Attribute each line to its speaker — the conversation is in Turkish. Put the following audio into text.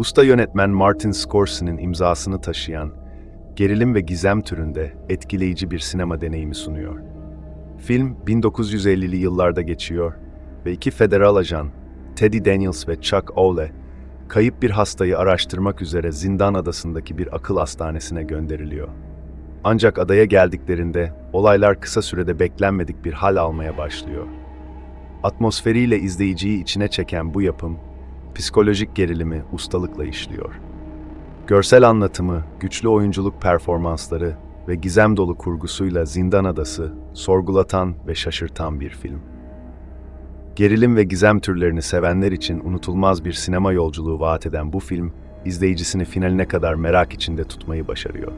Speaker 1: Usta yönetmen Martin Scorsese'nin imzasını taşıyan, gerilim ve gizem türünde etkileyici bir sinema deneyimi sunuyor. Film 1950'li yıllarda geçiyor ve iki federal ajan, Teddy Daniels ve Chuck Ole, kayıp bir hastayı araştırmak üzere Zindan Adası'ndaki bir akıl hastanesine gönderiliyor. Ancak adaya geldiklerinde olaylar kısa sürede beklenmedik bir hal almaya başlıyor. Atmosferiyle izleyiciyi içine çeken bu yapım, psikolojik gerilimi ustalıkla işliyor. Görsel anlatımı, güçlü oyunculuk performansları ve gizem dolu kurgusuyla Zindan Adası sorgulatan ve şaşırtan bir film. Gerilim ve gizem türlerini sevenler için unutulmaz bir sinema yolculuğu vaat eden bu film, izleyicisini finaline kadar merak içinde tutmayı başarıyor.